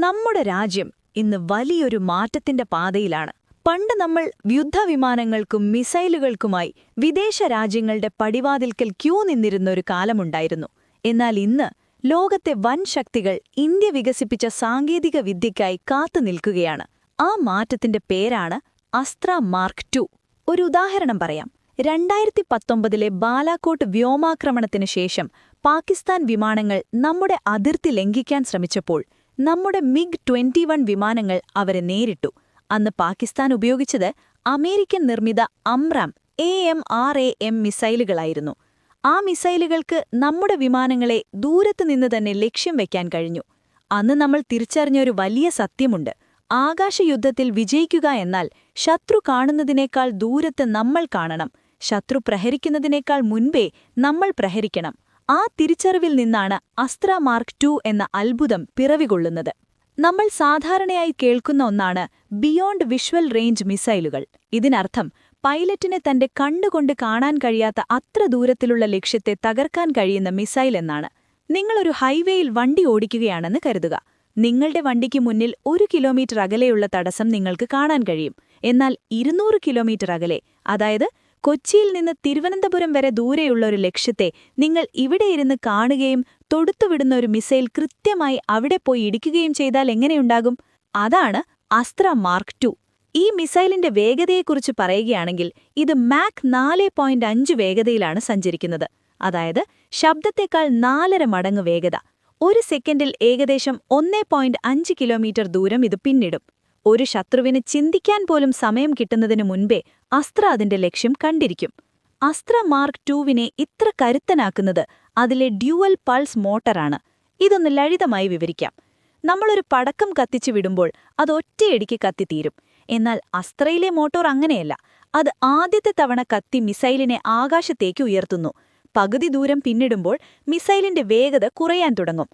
നമ്മുടെ രാജ്യം ഇന്ന് വലിയൊരു മാറ്റത്തിന്റെ പാതയിലാണ്. പണ്ട് നമ്മൾ യുദ്ധവിമാനങ്ങൾക്കും മിസൈലുകൾക്കുമായി വിദേശ രാജ്യങ്ങളുടെ പടിവാതിൽക്കൽ ക്യൂ നിന്നിരുന്ന ഒരു കാലമുണ്ടായിരുന്നു. എന്നാൽ ഇന്ന് ലോകത്തെ വൻ ശക്തികൾ ഇന്ത്യ വികസിപ്പിച്ച സാങ്കേതിക വിദ്യയ്ക്കായി കാത്തു നിൽക്കുകയാണ്. ആ മാറ്റത്തിന്റെ പേരാണ് അസ്ത്ര മാർക്ക് ടു. ഒരു ഉദാഹരണം പറയാം. രണ്ടായിരത്തി പത്തൊമ്പതിലെ ബാലാക്കോട്ട് വ്യോമാക്രമണത്തിനു ശേഷം പാകിസ്ഥാൻ വിമാനങ്ങൾ നമ്മുടെ അതിർത്തി ലംഘിക്കാൻ ശ്രമിച്ചപ്പോൾ നമ്മുടെ മിഗ് ട്വന്റി വൺ വിമാനങ്ങൾ അവരെ നേരിട്ടു. അന്ന് പാകിസ്ഥാൻ ഉപയോഗിച്ചത് അമേരിക്കൻ നിർമ്മിത AMRAAM A M R A M മിസൈലുകളായിരുന്നു. ആ മിസൈലുകൾക്ക് നമ്മുടെ വിമാനങ്ങളെ ദൂരത്തുനിന്ന് തന്നെ ലക്ഷ്യം വയ്ക്കാൻ കഴിഞ്ഞു. അന്ന് നമ്മൾ തിരിച്ചറിഞ്ഞ ഒരു വലിയ സത്യമുണ്ട്. ആകാശയുദ്ധത്തിൽ വിജയിക്കുക എന്നാൽ ശത്രു കാണുന്നതിനേക്കാൾ ദൂരത്ത് നമ്മൾ കാണണം. ശത്രു പ്രഹരിക്കുന്നതിനേക്കാൾ മുൻപേ നമ്മൾ പ്രഹരിക്കണം. ആ തിരിച്ചറിവിൽ നിന്നാണ് അസ്ത്ര മാർക്ക് ടു എന്ന അത്ഭുതം പിറവികൊള്ളുന്നത്. നമ്മൾ സാധാരണയായി കേൾക്കുന്ന ഒന്നാണ് ബിയോണ്ട് വിഷ്വൽ റേഞ്ച് മിസൈലുകൾ. ഇതിനർത്ഥം പൈലറ്റിനെ തന്റെ കണ്ണുകൊണ്ട് കാണാൻ കഴിയാത്ത അത്ര ദൂരത്തിലുള്ള ലക്ഷ്യത്തെ തകർക്കാൻ കഴിയുന്ന മിസൈൽ എന്നാണ്. നിങ്ങളൊരു ഹൈവേയിൽ വണ്ടി ഓടിക്കുകയാണെന്ന് കരുതുക. നിങ്ങളുടെ വണ്ടിക്ക് മുന്നിൽ ഒരു കിലോമീറ്റർ അകലെയുള്ള തടസ്സം നിങ്ങൾക്ക് കാണാൻ കഴിയും. എന്നാൽ ഇരുന്നൂറ് കിലോമീറ്റർ അകലെ അതായത് കൊച്ചിയിൽ നിന്ന് തിരുവനന്തപുരം വരെ ദൂരെയുള്ള ഒരു ലക്ഷ്യത്തെ നിങ്ങൾ ഇവിടെ ഇവിടെയിരുന്ന് കാണുകയും തൊടുത്തുവിടുന്ന ഒരു മിസൈൽ കൃത്യമായി അവിടെ പോയി ഇടിക്കുകയും ചെയ്താൽ എങ്ങനെയുണ്ടാകും? അതാണ് അസ്ത്ര മാർക്ക് ടു. ഈ മിസൈലിന്റെ വേഗതയെക്കുറിച്ച് പറയുകയാണെങ്കിൽ ഇത് മാക് നാല് പോയിന്റ് അഞ്ച് വേഗതയിലാണ് സഞ്ചരിക്കുന്നത്. അതായത് ശബ്ദത്തെക്കാൾ നാലര മടങ്ങ് വേഗത. ഒരു സെക്കൻഡിൽ ഏകദേശം ഒന്നേ പോയിന്റ് അഞ്ച് കിലോമീറ്റർ ദൂരം ഇത് പിന്നിടും. ഒരു ശത്രുവിന് ചിന്തിക്കാൻ പോലും സമയം കിട്ടുന്നതിനു മുൻപേ അസ്ത്ര അതിന്റെ ലക്ഷ്യം കണ്ടിരിക്കും. അസ്ത്ര മാർക്ക് ടൂവിനെ ഇത്ര കരുത്തനാക്കുന്നത് അതിലെ ഡ്യുവൽ പൾസ് മോട്ടറാണ്. ഇതൊന്ന് ലളിതമായി വിവരിക്കാം. നമ്മളൊരു പടക്കം കത്തിച്ചു വിടുമ്പോൾ അത് ഒറ്റയടിക്ക് കത്തിത്തീരും. എന്നാൽ അസ്ത്രയിലെ മോട്ടോർ അങ്ങനെയല്ല. അത് ആദ്യത്തെ തവണ കത്തി മിസൈലിനെ ആകാശത്തേക്ക് ഉയർത്തുന്നു. പകുതി ദൂരം പിന്നിടുമ്പോൾ മിസൈലിന്റെ വേഗത കുറയാൻ തുടങ്ങും.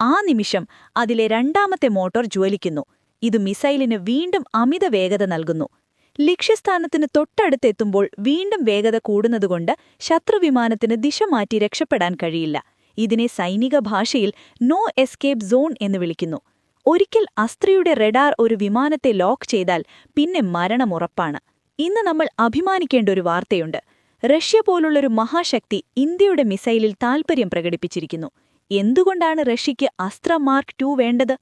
ആ നിമിഷം അതിലെ രണ്ടാമത്തെ മോട്ടോർ ജ്വലിക്കുന്നു. ഇത് മിസൈലിന് വീണ്ടും അമിത വേഗത നൽകുന്നു. ലക്ഷ്യസ്ഥാനത്തിന് തൊട്ടടുത്തെത്തുമ്പോൾ വീണ്ടും വേഗത കൂടുന്നതുകൊണ്ട് ശത്രുവിമാനത്തിന് ദിശ മാറ്റി രക്ഷപ്പെടാൻ കഴിയില്ല. ഇതിനെ സൈനിക ഭാഷയിൽ നോ എസ്കേപ്പ് സോൺ എന്ന് വിളിക്കുന്നു. ഒരിക്കൽ അസ്ത്രിയുടെ റെഡാർ ഒരു വിമാനത്തെ ലോക്ക് ചെയ്താൽ പിന്നെ മരണമുറപ്പാണ് ഇന്ന് നമ്മൾ അഭിമാനിക്കേണ്ട ഒരു വാർത്തയുണ്ട്. റഷ്യ പോലുള്ളൊരു മഹാശക്തി ഇന്ത്യയുടെ മിസൈലിൽ താൽപര്യം പ്രകടിപ്പിച്ചിരിക്കുന്നു. എന്തുകൊണ്ടാണ് റഷ്യയ്ക്ക് അസ്ത്ര മാർക്ക് ടു വേണ്ടത്?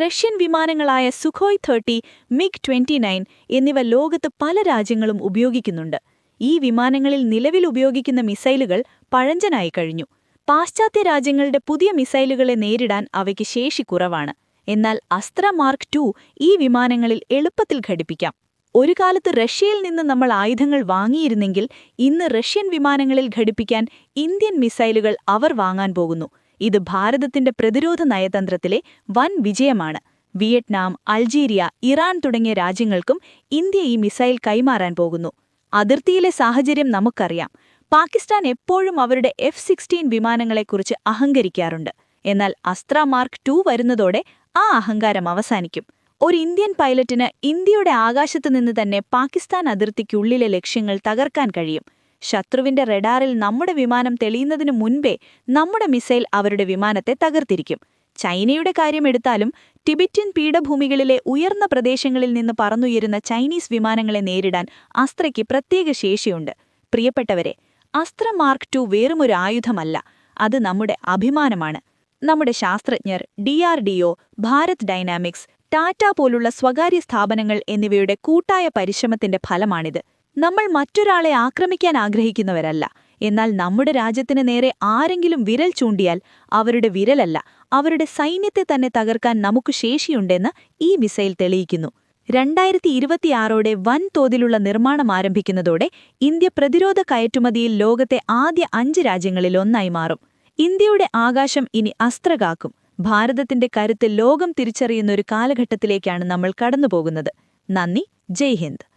Russian വിമാനങ്ങളായ Sukhoi thirty MiG twenty nine എന്നിവ ലോകത്ത് പല രാജ്യങ്ങളും ഉപയോഗിക്കുന്നുണ്ട്. ഈ വിമാനങ്ങളിൽ നിലവിൽ ഉപയോഗിക്കുന്ന മിസൈലുകൾ പഴഞ്ചനായി കഴിഞ്ഞു. പാശ്ചാത്യ രാജ്യങ്ങളുടെ പുതിയ മിസൈലുകളെ നേരിടാൻ അവയ്ക്ക് ശേഷി കുറവാണ്. എന്നാൽ അസ്ത്ര മാർക്ക് ടു ഈ വിമാനങ്ങളിൽ എളുപ്പത്തിൽ ഘടിപ്പിക്കാം. ഒരു കാലത്ത് റഷ്യയിൽ നിന്ന് നമ്മൾ ആയുധങ്ങൾ വാങ്ങിയിരുന്നെങ്കിൽ ഇന്ന് റഷ്യൻ വിമാനങ്ങളിൽ ഘടിപ്പിക്കാൻ ഇന്ത്യൻ മിസൈലുകൾ അവർ വാങ്ങാൻ പോകുന്നു. ഇത് ഭാരതത്തിന്റെ പ്രതിരോധ നയതന്ത്രത്തിലെ വൻ വിജയമാണ്. വിയറ്റ്നാം അൾജീരിയ ഇറാൻ തുടങ്ങിയ രാജ്യങ്ങൾക്കും ഇന്ത്യ ഈ മിസൈൽ കൈമാറാൻ പോകുന്നു. അതിർത്തിയിലെ സാഹചര്യം നമുക്കറിയാം. പാകിസ്ഥാൻ എപ്പോഴും അവരുടെ എഫ് സിക്സ്റ്റീൻ വിമാനങ്ങളെക്കുറിച്ച് അഹങ്കരിക്കാറുണ്ട്. എന്നാൽ അസ്ത്ര മാർക്ക് ടു വരുന്നതോടെ ആ അഹങ്കാരം അവസാനിക്കും. ഒരു ഇന്ത്യൻ പൈലറ്റിന് ഇന്ത്യയുടെ ആകാശത്തുനിന്ന് തന്നെ പാകിസ്ഥാൻ അതിർത്തിക്കുള്ളിലെ ലക്ഷ്യങ്ങൾ തകർക്കാൻ കഴിയും. ശത്രുവിന്റെ റെഡാറിൽ നമ്മുടെ വിമാനം തെളിയുന്നതിനു മുൻപേ നമ്മുടെ മിസൈൽ അവരുടെ വിമാനത്തെ തകർത്തിരിക്കും. ചൈനയുടെ കാര്യമെടുത്താലും ടിബറ്റിൻ പീഠഭൂമികളിലെ ഉയർന്ന പ്രദേശങ്ങളിൽ നിന്ന് പറന്നുയരുന്ന ചൈനീസ് വിമാനങ്ങളെ നേരിടാൻ അസ്ത്രയ്ക്ക് പ്രത്യേക ശേഷിയുണ്ട്. പ്രിയപ്പെട്ടവരെ അസ്ത്ര മാർക്ക് ടു വേറുമൊരു ആയുധമല്ല. അത് നമ്മുടെ അഭിമാനമാണ്. നമ്മുടെ ശാസ്ത്രജ്ഞർ D R D O Bharat Dynamics Tata പോലുള്ള സ്വകാര്യ സ്ഥാപനങ്ങൾ എന്നിവയുടെ കൂട്ടായ പരിശ്രമത്തിന്റെ ഫലമാണിത്. നമ്മൾ മറ്റൊരാളെ ആക്രമിക്കാൻ ആഗ്രഹിക്കുന്നവരല്ല. എന്നാൽ നമ്മുടെ രാജ്യത്തിന് നേരെ ആരെങ്കിലും വിരൽ ചൂണ്ടിയാൽ അവരുടെ വിരലല്ല അവരുടെ സൈന്യത്തെ തന്നെ തകർക്കാൻ നമുക്ക് ശേഷിയുണ്ടെന്ന് ഈ മിസൈൽ തെളിയിക്കുന്നു. രണ്ടായിരത്തി ഇരുപത്തിയാറോടെ വൻതോതിലുള്ള നിർമ്മാണം ആരംഭിക്കുന്നതോടെ ഇന്ത്യ പ്രതിരോധ കയറ്റുമതിയിൽ ലോകത്തെ ആദ്യ അഞ്ച് രാജ്യങ്ങളിൽ ഒന്നായി മാറും. ഇന്ത്യയുടെ ആകാശം ഇനി അസ്ത്രകാക്കും. ഭാരതത്തിന്റെ കരുത്ത് ലോകം തിരിച്ചറിയുന്ന ഒരു കാലഘട്ടത്തിലേക്കാണ് നമ്മൾ കടന്നുപോകുന്നത്. നന്ദി. ജയ് ഹിന്ദ്.